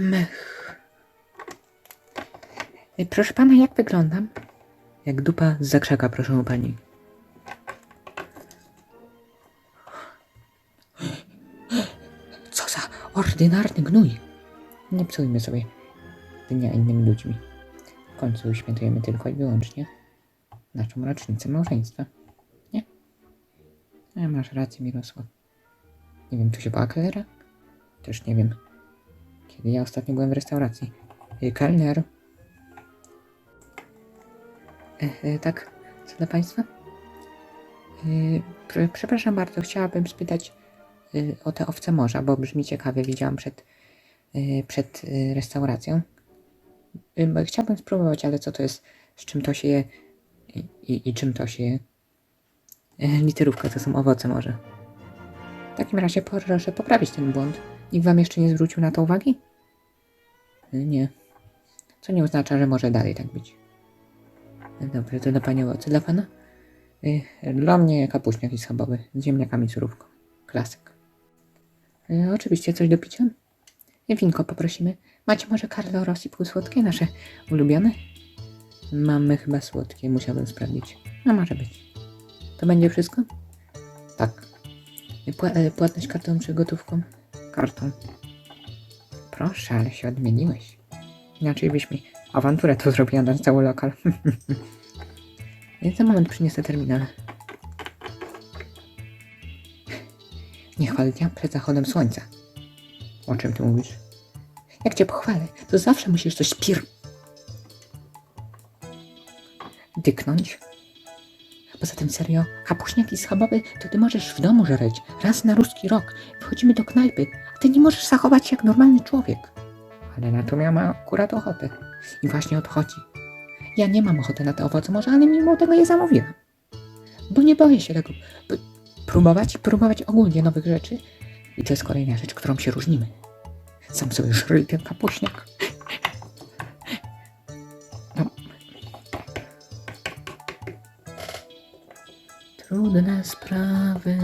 Mech. Proszę pana, jak wyglądam? Jak dupa z zakrzaka, proszę pani. Co za ordynarny gnój. Nie psujmy sobie dnia innymi ludźmi. W końcu świętujemy tylko i wyłącznie naszą rocznicę małżeństwa. Nie? A masz rację, Mirosław. Nie wiem, czy się kelnera? Też nie wiem. Kiedy ja ostatnio byłem w restauracji. Ej, kelner. E, e, tak, co dla państwa? E, pr- przepraszam bardzo, chciałabym spytać e, o te owce morza, bo brzmi ciekawie, widziałam przed, przed restauracją. Bo Chciałbym spróbować, ale co to jest, z czym to się je i, i, i czym to się je? Literówka to są owoce morza. W takim razie proszę poprawić ten błąd. Nikt wam jeszcze nie zwrócił na to uwagi? E, Nie. Co nie oznacza, że może dalej tak być. E, Dobrze, to dla pani owoce. Dla pana? E, Dla mnie kapuśniak i schabowy z ziemniakami surówką. Klasyk. Oczywiście coś do picia? Winko poprosimy. Macie może Carlo Rossi półsłodkie, nasze ulubione? Mamy chyba słodkie, musiałbym sprawdzić. No może być. To będzie wszystko? Tak. Pła- płatność kartą czy gotówką? Kartą. Proszę, ale się odmieniłeś. Inaczej byś mi awanturę tu zrobiła na cały lokal. Więc za moment przyniosę terminal. Nie chwal dnia przed zachodem słońca. O czym ty mówisz? Jak cię pochwalę, to zawsze musisz coś pier... Dyknąć. Poza tym serio, kapuśniaki schabowy to ty możesz w domu żreć raz na ruski rok. Wchodzimy do knajpy, a ty nie możesz zachować się jak normalny człowiek. Ale na to miałam akurat ochotę. I właśnie o to chodzi. Ja nie mam ochoty na te owoce może, ale mimo tego je zamówiłam. Bo nie boję się tego p- próbować próbować ogólnie nowych rzeczy. I to jest kolejna rzecz, którą się różnimy. Sam sobie żryj ten kapuśniak. Трудна справа.